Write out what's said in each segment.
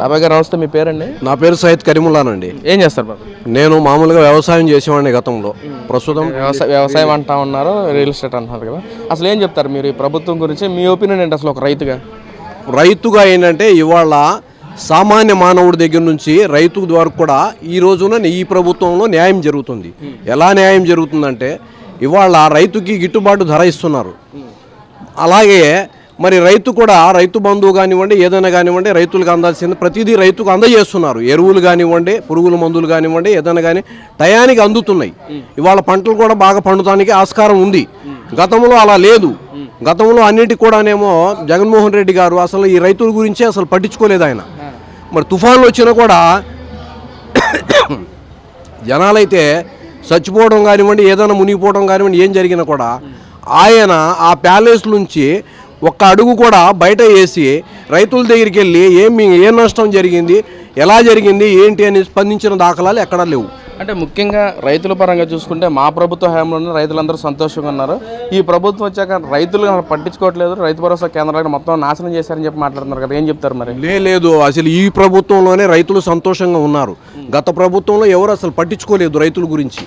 బాబాయ్ గారు నమస్తే మీ పేరండి? నా పేరు సయ్యద్ కరీముల్లానండి ఏం చేస్తారు బాబు నేను మామూలుగా వ్యవసాయం చేసేవాడిని గతంలో. ప్రస్తుతం వ్యవసాయ వ్యవసాయం అంటా ఉన్నారు రియల్ ఎస్టేట్ అంటున్నారు కదా. అసలు ఏం చెప్తారు మీరు ఈ ప్రభుత్వం గురించి? మీ ఒపీనియన్ ఏంటి అసలు ఒక రైతుగా? రైతుగా ఏంటంటే ఇవాళ సామాన్య మానవుడి దగ్గర నుంచి రైతు వరకు కూడా ఈ రోజున ఈ ప్రభుత్వంలో న్యాయం జరుగుతుంది. ఎలా న్యాయం జరుగుతుందంటే ఇవాళ రైతుకి గిట్టుబాటు ధర ఇస్తున్నారు. అలాగే మరి రైతు కూడా రైతు బంధువు కానివ్వండి ఏదైనా కానివ్వండి రైతులకు అందాల్సింది. ప్రతిదీ రైతుకు అందజేస్తున్నారు. ఎరువులు కానివ్వండి పురుగుల మందులు కానివ్వండి ఏదైనా కానీ టయానికి అందుతున్నాయి. ఇవాళ పంటలు కూడా బాగా పండుతానికి ఆస్కారం ఉంది. గతంలో అలా లేదు. గతంలో అన్నిటికి కూడానేమో జగన్మోహన్ రెడ్డి గారు అసలు ఈ రైతుల గురించి అసలు పట్టించుకోలేదు ఆయన. మరి తుఫాన్లు వచ్చినా కూడా జనాలైతే చచ్చిపోవడం కానివ్వండి ఏదైనా మునిగిపోవడం కానివ్వండి ఏం జరిగినా కూడా ఆయన ఆ ప్యాలెస్ నుంచి ఒక్క అడుగు కూడా బయట వేసి రైతుల దగ్గరికి వెళ్ళి ఏమి ఏ నష్టం జరిగింది ఎలా జరిగింది ఏంటి అని స్పందించిన దాఖలాలు ఎక్కడా లేవు. అంటే ముఖ్యంగా రైతుల పరంగా చూసుకుంటే మా ప్రభుత్వ హయాంలోనే రైతులందరూ సంతోషంగా ఉన్నారు. ఈ ప్రభుత్వం వచ్చాక రైతులు పట్టించుకోవట్లేదు రైతు భరోసా కేంద్రాలను మొత్తం నాశనం చేశారని చెప్పి మాట్లాడుతున్నారు కదా ఏం చెప్తారు మరి? లేదు అసలు ఈ ప్రభుత్వంలోనే రైతులు సంతోషంగా ఉన్నారు. గత ప్రభుత్వంలో ఎవరు అసలు పట్టించుకోలేదు రైతుల గురించి.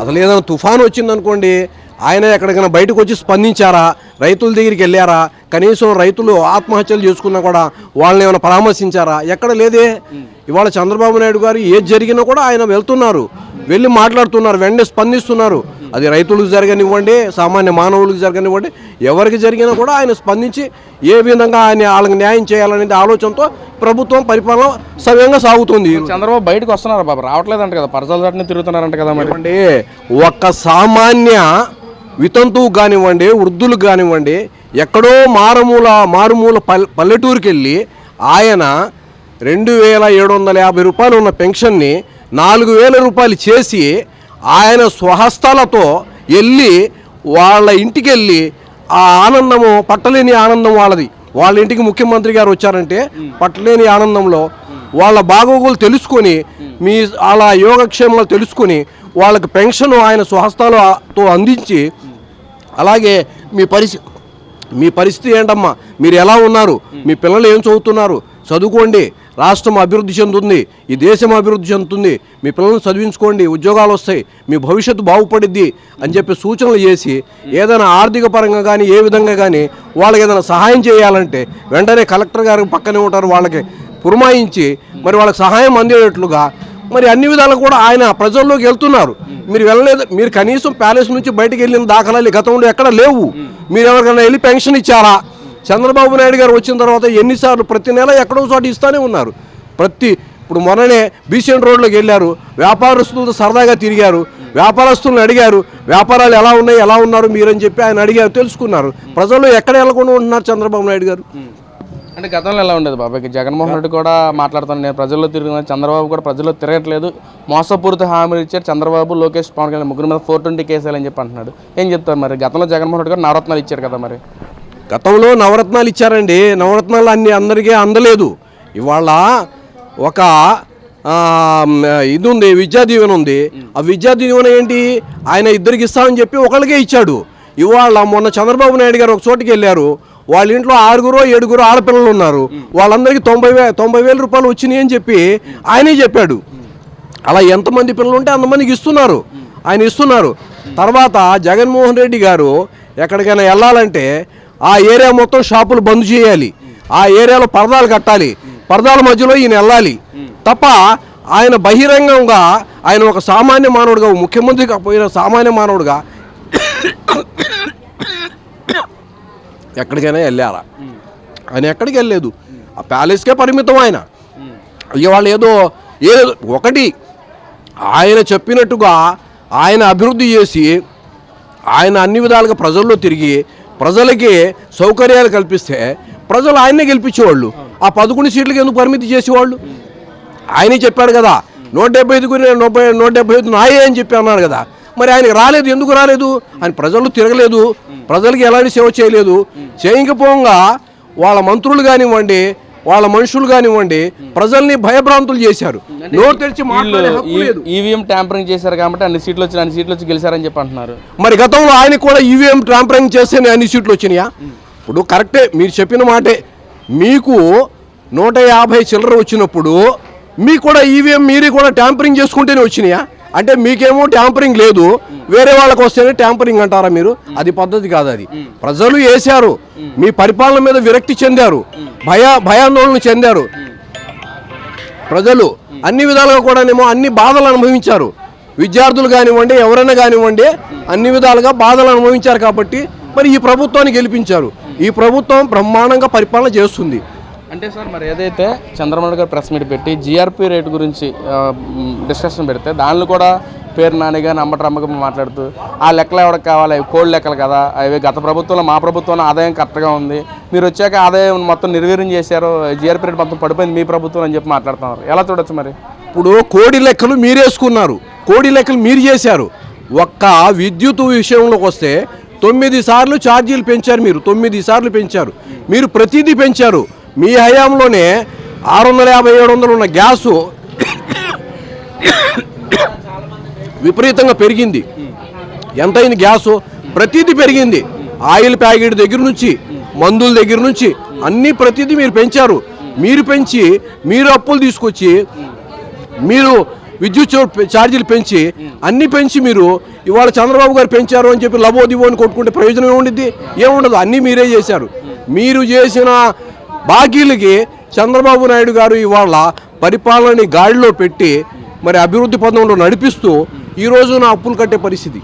అసలు ఏదైనా తుఫాన్ వచ్చిందనుకోండి ఆయన ఎక్కడికైనా బయటకు వచ్చి స్పందించారా? రైతుల దగ్గరికి వెళ్ళారా? కనీసం రైతులు ఆత్మహత్యలు చేసుకున్నా కూడా వాళ్ళని ఏమైనా పరామర్శించారా? ఎక్కడ లేదే. ఇవాళ చంద్రబాబు నాయుడు గారు ఏది జరిగినా కూడా ఆయన వెళ్తున్నారు. వెళ్ళి మాట్లాడుతున్నారు. వెంటనే స్పందిస్తున్నారు. అది రైతులకు జరగనివ్వండి సామాన్య మానవులకు జరగనివ్వండి. ఎవరికి జరిగినా కూడా ఆయన స్పందించి ఏ విధంగా ఆయన వాళ్ళకి న్యాయం చేయాలనేది ఆలోచనతో ప్రభుత్వం పరిపాలన సవ్యంగా సాగుతుంది. చంద్రబాబు బయటకు వస్తున్నారు బాబు. రావట్లేదంట కదా. పరసల దాటిని తిరుగుతున్నారంట కదా మరి. ఒక్క సామాన్య వితంతువు కానివ్వండి వృద్ధులు కానివ్వండి ఎక్కడో మారుమూల మారుమూల పల్ పల్లెటూరుకి వెళ్ళి ఆయన రెండు వేల ఏడు వందల యాభై రూపాయలు ఉన్న పెన్షన్ని నాలుగు వేల రూపాయలు చేసి ఆయన స్వహస్తాలతో వెళ్ళి వాళ్ళ ఇంటికి వెళ్ళి ఆ ఆనందము పట్టలేని ఆనందం వాళ్ళది. వాళ్ళ ఇంటికి ముఖ్యమంత్రి గారు వచ్చారంటే పట్టలేని ఆనందంలో వాళ్ళ బాగోగులు తెలుసుకొని మీ అలా యోగక్షేమాలు తెలుసుకొని వాళ్ళకి పెన్షన్ ఆయన స్వహస్తాలతో అందించి అలాగే మీ పరిస్థితి మీ పరిస్థితి ఏంటమ్మా? మీరు ఎలా ఉన్నారు? మీ పిల్లలు ఏం చదువుతున్నారు? చదువుకోండి. రాష్ట్రం అభివృద్ధి చెందుతుంది. ఈ దేశం అభివృద్ధి చెందుతుంది. మీ పిల్లల్ని చదివించుకోండి. ఉద్యోగాలు వస్తాయి. మీ భవిష్యత్తు బాగుపడిద్ది అని చెప్పి సూచనలు చేసి ఏదైనా ఆర్థిక పరంగా కానీ ఏ విధంగా కానీ వాళ్ళకి ఏదైనా సహాయం చేయాలంటే వెంటనే కలెక్టర్ గారు పక్కనే ఉంటారు. వాళ్ళకి పురమాయించి మరి వాళ్ళకి సహాయం అందేటట్లుగా మరి అన్ని విధాలు కూడా ఆయన ప్రజల్లోకి వెళ్తున్నారు. మీరు వెళ్ళలేదు మీరు కనీసం ప్యాలెస్ నుంచి బయటకు వెళ్ళిన దాఖలాలు గతంలో ఎక్కడ లేవు. మీరు ఎవరికైనా వెళ్ళి పెన్షన్ ఇచ్చారా? చంద్రబాబు నాయుడు గారు వచ్చిన తర్వాత ఎన్నిసార్లు ప్రతి నెల ఎక్కడో చోట ఇస్తూనే ఉన్నారు. ప్రతి ఇప్పుడు మొన్ననే బీసీఎన్ రోడ్లోకి వెళ్ళారు. వ్యాపారస్తులతో సరదాగా తిరిగారు. వ్యాపారస్తులను అడిగారు వ్యాపారాలు ఎలా ఉన్నాయి ఎలా ఉన్నారు మీరని చెప్పి ఆయన అడిగారు తెలుసుకున్నారు. ప్రజలు ఎక్కడ వెళ్ళకుండా ఉంటున్నారు చంద్రబాబు నాయుడు గారు? అంటే గతంలో ఎలా ఉండేది బాబాయ్? జగన్మోహన్ రెడ్డి కూడా మాట్లాడుతాను నేను ప్రజల్లో తిరిగిన చంద్రబాబు కూడా ప్రజల్లో తిరగట్లేదు. మోసపూరిత హామీలు ఇచ్చారు చంద్రబాబు లోకేష్ పవన్ కళ్యాణ్ ముగ్గురు మీద ఫోర్ ట్వంటీ కేసులు అని చెప్పి అంటున్నాడు. ఏం చెప్తారు మరి? గతంలో జగన్మోహన్ రెడ్డి కూడా నవరత్నాలు ఇచ్చారు కదా మరి? గతంలో నవరత్నాలు ఇచ్చారండి. నవరత్నాలు అన్ని అందరికీ అందలేదు. ఇవాళ ఒక ఇది ఉంది విద్యా దీవెన ఉంది. ఆ విద్యా దీవెన ఏంటి? ఆయన ఇద్దరికి ఇస్తామని చెప్పి ఒకరికే ఇచ్చాడు. ఇవాళ మొన్న చంద్రబాబు నాయుడు గారు ఒక చోటుకి వెళ్ళారు. వాళ్ళ ఇంట్లో ఆరుగురో ఏడుగురో ఆడపిల్లలు ఉన్నారు. వాళ్ళందరికీ తొంభై వే తొంభై వేల రూపాయలు వచ్చినాయి అని చెప్పి ఆయనే చెప్పాడు. అలా ఎంతమంది పిల్లలు ఉంటే అంతమందికి ఇస్తున్నారు. ఆయన ఇస్తున్నారు. తర్వాత జగన్మోహన్ రెడ్డి గారు ఎక్కడికైనా వెళ్ళాలంటే ఆ ఏరియా మొత్తం షాపులు బంద్ చేయాలి. ఆ ఏరియాలో పరదాలు కట్టాలి. పరదాల మధ్యలో ఈయన వెళ్ళాలి. తప్ప ఆయన బహిరంగంగా ఆయన ఒక సామాన్య మానవుడుగా ముఖ్యమంత్రిగా పోయిన సామాన్య మానవుడుగా ఎక్కడికైనా వెళ్ళారా ఆయన ఎక్కడికి వెళ్ళలేదు. ఆ ప్యాలెస్కే పరిమితం ఆయన. ఇవాళ ఏదో ఏదో ఒకటి ఆయన చెప్పినట్టుగా ఆయన అభివృద్ధి చేసి ఆయన అన్ని విధాలుగా ప్రజల్లో తిరిగి ప్రజలకి సౌకర్యాలు కల్పిస్తే ప్రజలు ఆయన్నే గెలిపించేవాళ్ళు. ఆ పదకొండు సీట్లకి ఎందుకు పరిమితి చేసేవాళ్ళు? ఆయనే చెప్పాడు కదా నూట డెబ్బై ఐదుకు నూట డెబ్బై ఐదు నాయే అని చెప్పి అన్నాడు కదా. మరి ఆయనకి రాలేదు ఎందుకు రాలేదు? ఆయన ప్రజలు తిరగలేదు. ప్రజలకి ఎలాంటి సేవ చేయలేదు. చేయకపోగా వాళ్ళ మంత్రులు కానివ్వండి వాళ్ళ మనుషులు కానివ్వండి ప్రజల్ని భయభ్రాంతులు చేశారు. నోరు తెరిచి ఈవీఎం ట్యాంపరింగ్ చేశారు కాబట్టి అన్ని సీట్లు వచ్చి అన్ని సీట్లు వచ్చి గెలిచారని చెప్పి అంటున్నారు. మరి గతంలో ఆయనకు కూడా ఈవీఎం ట్యాంపరింగ్ చేస్తేనే అన్ని సీట్లు వచ్చినాయా? ఇప్పుడు కరెక్టే మీరు చెప్పిన మాటే. మీకు నూట యాభై చిల్లర వచ్చినప్పుడు మీకు కూడా ఈవీఎం మీరు కూడా ట్యాంపరింగ్ చేసుకుంటేనే వచ్చినాయా? అంటే మీకేమో ట్యాంపరింగ్ లేదు. వేరే వాళ్ళకి వస్తేనే ట్యాంపరింగ్ అంటారా మీరు? అది పద్ధతి కాదు అది. ప్రజలు వేశారు. మీ పరిపాలన మీద విరక్తి చెందారు. భయ భయాందోళన చెందారు. ప్రజలు అన్ని విధాలుగా కూడానేమో అన్ని బాధలు అనుభవించారు. విద్యార్థులు కానివ్వండి ఎవరైనా కానివ్వండి అన్ని విధాలుగా బాధలు అనుభవించారు కాబట్టి మరి ఈ ప్రభుత్వాన్ని గెలిపించారు. ఈ ప్రభుత్వం బ్రహ్మాండంగా పరిపాలన చేస్తుంది. అంటే సార్ మరి ఏదైతే చంద్రబాబు గారు ప్రెస్ మీట్ పెట్టి జీఆర్పీ రేటు గురించి డిస్కషన్ పెడితే దానిలో కూడా పేరు నాని కానీ మాట్లాడుతూ ఆ లెక్కలు ఎవరికి కావాలి? అవి కోడ్ లెక్కలు కదా అవి గత ప్రభుత్వంలో మా ప్రభుత్వంలో ఆదాయం కరెక్ట్గా ఉంది. మీరు వచ్చాక ఆదాయం మొత్తం నిర్వీర్యం చేశారు జీఆర్పీ రేట్ మొత్తం పడిపోయింది మీ ప్రభుత్వం అని చెప్పి మాట్లాడుతున్నారు. ఎలా చూడొచ్చు మరి? ఇప్పుడు కోడి లెక్కలు మీరేసుకున్నారు కోడి లెక్కలు మీరు చేశారు. ఒక్క విద్యుత్ విషయంలోకి వస్తే తొమ్మిది సార్లు ఛార్జీలు పెంచారు మీరు తొమ్మిది సార్లు పెంచారు. మీరు ప్రతిదీ పెంచారు. మీ హయాంలోనే ఆరు వందల యాభై ఏడు వందలు ఉన్న గ్యాసు విపరీతంగా పెరిగింది. ఎంతైంది గ్యాసు? ప్రతిదీ పెరిగింది. ఆయిల్ ప్యాకెట్ దగ్గర నుంచి మందుల దగ్గర నుంచి అన్ని ప్రతిదీ మీరు పెంచారు. మీరు పెంచి మీరు అప్పులు తీసుకొచ్చి మీరు విద్యుత్ చౌ- ఛార్జీలు పెంచి అన్ని పెంచి మీరు ఇవాళ చంద్రబాబు గారు పెంచారు అని చెప్పి లబో దివో అని కొట్టుకుంటే ప్రయోజనం ఏముండిద్ది? ఏముండదు. అన్నీ మీరే చేశారు. మీరు చేసిన బాకీలకి చంద్రబాబు నాయుడు గారు ఇవాళ పరిపాలనని గాడిలో పెట్టి మరి అభివృద్ధి పదంలో నడిపిస్తూ ఈ రోజున అప్పులు కట్టే పరిస్థితి.